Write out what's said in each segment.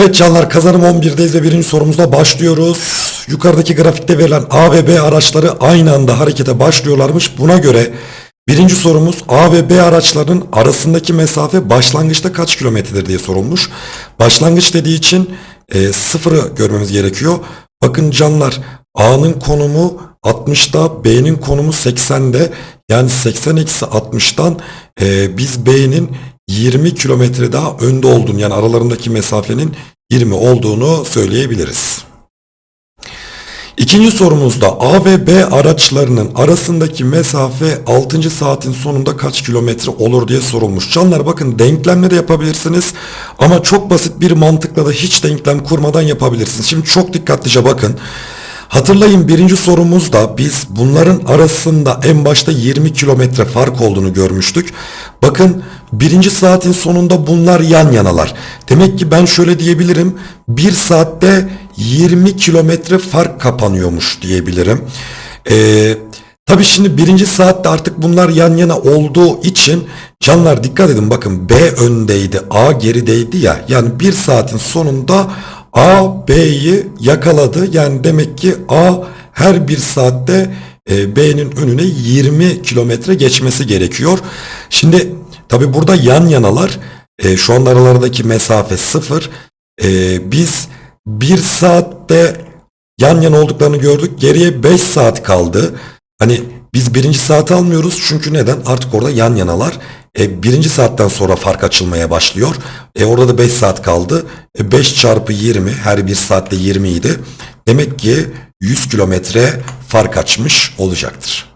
Evet canlar kazanım 11'deyiz ve birinci sorumuzla başlıyoruz. Yukarıdaki grafikte verilen A ve B araçları aynı anda harekete başlıyorlarmış. Buna göre birinci sorumuz A ve B araçlarının arasındaki mesafe başlangıçta kaç kilometredir diye sorulmuş. Başlangıç dediği için e, sıfırı görmemiz gerekiyor. Bakın canlar A'nın konumu 60'da B'nin konumu 80'de yani 80 eksi 60'tan e, biz B'nin 20 kilometre daha önde olduğunu yani aralarındaki mesafenin 20 olduğunu söyleyebiliriz. İkinci sorumuzda A ve B araçlarının arasındaki mesafe 6. saatin sonunda kaç kilometre olur diye sorulmuş. Canlar bakın denklemle de yapabilirsiniz ama çok basit bir mantıkla da hiç denklem kurmadan yapabilirsiniz. Şimdi çok dikkatlice bakın. Hatırlayın birinci sorumuzda biz bunların arasında en başta 20 kilometre fark olduğunu görmüştük. Bakın birinci saatin sonunda bunlar yan yanalar. Demek ki ben şöyle diyebilirim. Bir saatte 20 kilometre fark kapanıyormuş diyebilirim. Ee, tabii şimdi birinci saatte artık bunlar yan yana olduğu için canlar dikkat edin bakın B öndeydi A gerideydi ya. Yani bir saatin sonunda A B'yi yakaladı. Yani demek ki A her bir saatte e, B'nin önüne 20 kilometre geçmesi gerekiyor. Şimdi tabi burada yan yanalar. E, şu an aralarındaki mesafe sıfır. E, biz bir saatte yan yana olduklarını gördük. Geriye 5 saat kaldı. Hani biz birinci saati almıyoruz çünkü neden? Artık orada yan yanalar. E, birinci saatten sonra fark açılmaya başlıyor. E, orada da 5 saat kaldı. E, 5 çarpı 20 her bir saatte 20 idi. Demek ki 100 kilometre fark açmış olacaktır.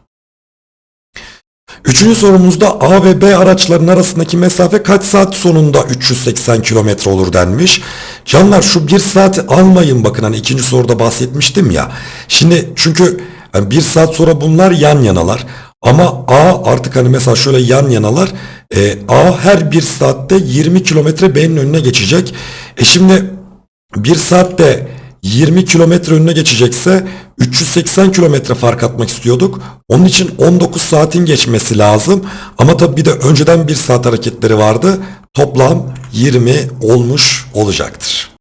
Üçüncü sorumuzda A ve B araçlarının arasındaki mesafe kaç saat sonunda 380 kilometre olur denmiş. Canlar şu bir saati almayın bakın hani ikinci soruda bahsetmiştim ya. Şimdi çünkü yani bir saat sonra bunlar yan yanalar. Ama A artık hani mesela şöyle yan yanalar. E, A her bir saatte 20 kilometre B'nin önüne geçecek. E şimdi bir saatte 20 kilometre önüne geçecekse 380 kilometre fark atmak istiyorduk. Onun için 19 saatin geçmesi lazım. Ama tabii bir de önceden bir saat hareketleri vardı. Toplam 20 olmuş olacaktır.